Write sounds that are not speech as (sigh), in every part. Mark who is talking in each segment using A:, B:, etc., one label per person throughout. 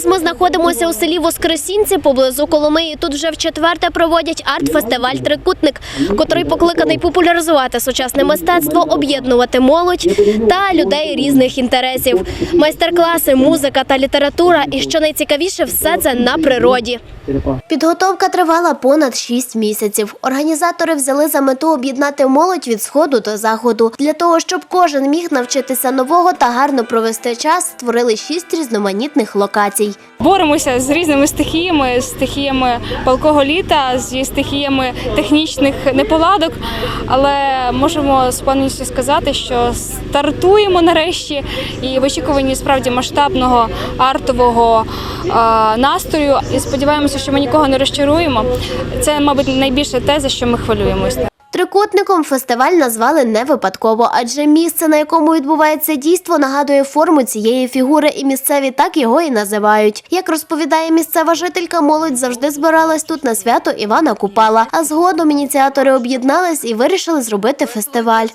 A: знаходиться у селі Воскресінці поблизу Коломиї. Тут вже в четверте проводять арт-фестиваль Трикутник, котрий покликаний популяризувати сучасне мистецтво, об'єднувати молодь та людей різних інтересів. Майстер-класи, музика та література. І що найцікавіше, все це на природі. Підготовка тривала понад 6 місяців. Організатори взяли за мету об'єднати молодь від сходу до заходу. Для того, щоб кожен міг навчитися нового та гарно провести час, створили шість різноманітних локацій.
B: Боремося з різними стихіями, з стихіями палкого літа, зі стихіями технічних неполадок. Але можемо з певністю сказати, що стартуємо нарешті і в очікуванні справді масштабного артового настрою. І сподіваємося, що ми нікого не розчаруємо. Це, мабуть, найбільше те, за що ми хвилюємося.
A: Трикутником фестиваль назвали не випадково, адже місце, на якому відбувається дійство, нагадує форму цієї фігури, і місцеві так його і називають. Як розповідає місцева жителька, молодь завжди збиралась тут на свято Івана Купала. А згодом ініціатори об'єднались і вирішили зробити фестиваль.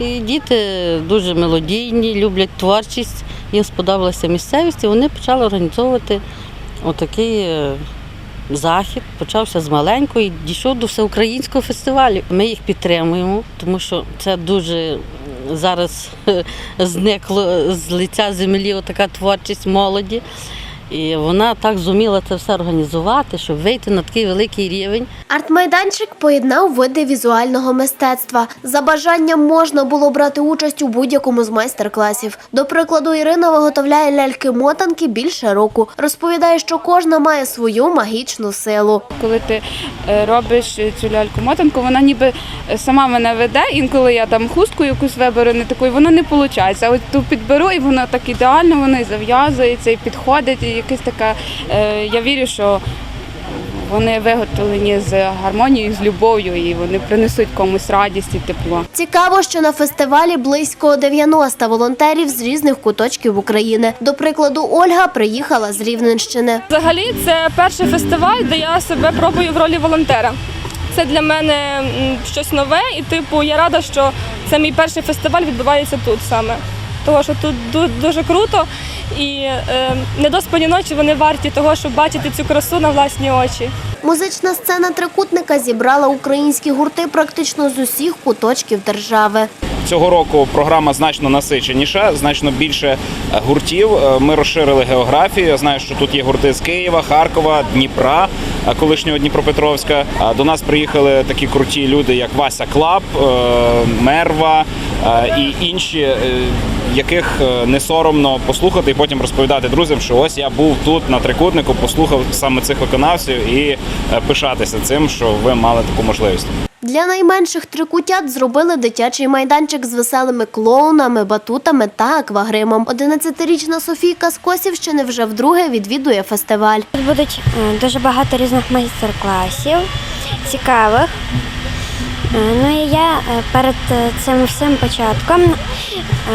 C: Діти дуже мелодійні, люблять творчість. Їм сподобалася місцевість, і вони почали організовувати отакий е, захід. Почався з маленького і дійшов до всеукраїнського фестивалю. Ми їх підтримуємо, тому що це дуже зараз (laughs) зникло з лиця землі отака творчість молоді. І вона так зуміла це все організувати, щоб вийти на такий великий рівень.
A: Арт-майданчик поєднав види візуального мистецтва. За бажанням можна було брати участь у будь-якому з майстер-класів. До прикладу, Ірина виготовляє ляльки-мотанки більше року. Розповідає, що кожна має свою магічну силу.
B: Коли ти е, робиш цю ляльку мотанку, вона ніби е, сама мене веде. Інколи я там хустку якусь виберу не таку, і воно не виходить. От ту підберу, і воно так ідеально, воно і зав'язується, і підходить, і якесь таке. е, Я вірю, що вони виготовлені з гармонією, з любов'ю, і вони принесуть комусь радість і тепло.
A: Цікаво, що на фестивалі близько 90 волонтерів з різних куточків України. До прикладу, Ольга приїхала з Рівненщини.
D: Взагалі, це перший фестиваль, де я себе пробую в ролі волонтера. Це для мене щось нове, і типу я рада, що це мій перший фестиваль відбувається тут саме. Тому що тут дуже круто і е, недоспані ночі вони варті того, щоб бачити цю красу на власні очі.
A: Музична сцена трикутника зібрала українські гурти практично з усіх куточків держави.
E: Цього року програма значно насиченіша, значно більше е, гуртів. Е, Ми розширили географію. Я знаю, що тут є гурти з Києва, Харкова, Дніпра, е, колишнього Дніпропетровська. А До нас приїхали такі круті люди, як Вася Клаб, Мерва і інші, е, яких е, не соромно послухати і потім розповідати друзям, що ось я був тут на трикутнику, послухав саме цих виконавців і е, пишатися цим, що ви мали таку можливість.
A: Для найменших трикутят зробили дитячий майданчик з веселими клоунами, батутами та аквагримом. 11-річна Софійка з Косівщини вже вдруге відвідує фестиваль.
F: Тут будуть е, дуже багато різних майстер-класів, цікавих. Е, Ну і я е, перед е, цим всім початком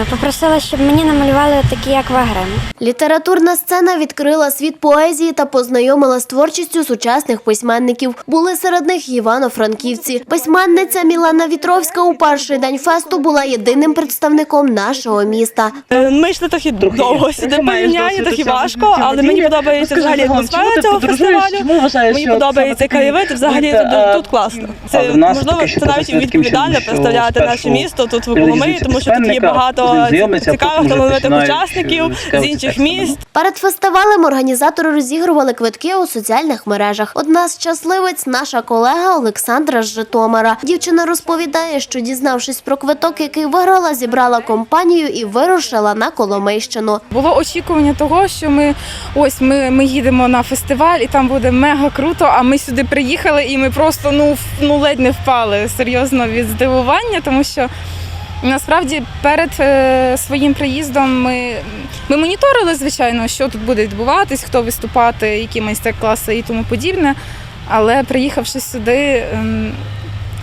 F: попросила, щоб мені намалювали такі аквагрим.
A: Літературна сцена відкрила світ поезії та познайомила з творчістю сучасних письменників. Були серед них івано-франківці. Письменниця Мілана Вітровська у перший день фесту була єдиним представником нашого міста.
G: Ми йшли трохи довго сюди порівняння, трохи важко, але мені подобається взагалі атмосфера цього фестивалю. Мені подобається краєвид, взагалі тут, тут класно. Це можливо це навіть і відповідально представляти наше місто тут в Коломиї, тому що тут є багато цікавих талановитих учасників з інших міст.
A: Перед фестивалем організатори розігрували квитки у соціальних мережах. Одна з щасливець наша колега Олександра з Житомира. Дівчина розповідає, що дізнавшись про квиток, який виграла, зібрала компанію і вирушила на Коломийщину.
B: Було очікування того, що ми ось ми, ми їдемо на фестиваль, і там буде мега круто. А ми сюди приїхали, і ми просто ну ну ледь не впали серйозно від здивування, тому що. Насправді перед е, своїм приїздом ми, ми моніторили, звичайно, що тут буде відбуватись, хто виступати, які майстер-класи і тому подібне. Але приїхавши сюди, ем,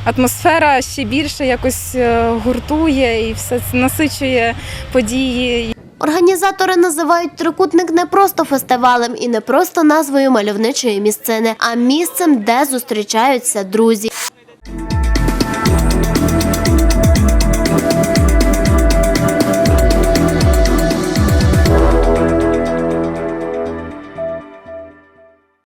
B: атмосфера ще більше якось е, гуртує і все це насичує події.
A: Організатори називають трикутник не просто фестивалем і не просто назвою мальовничої місцини, а місцем, де зустрічаються друзі.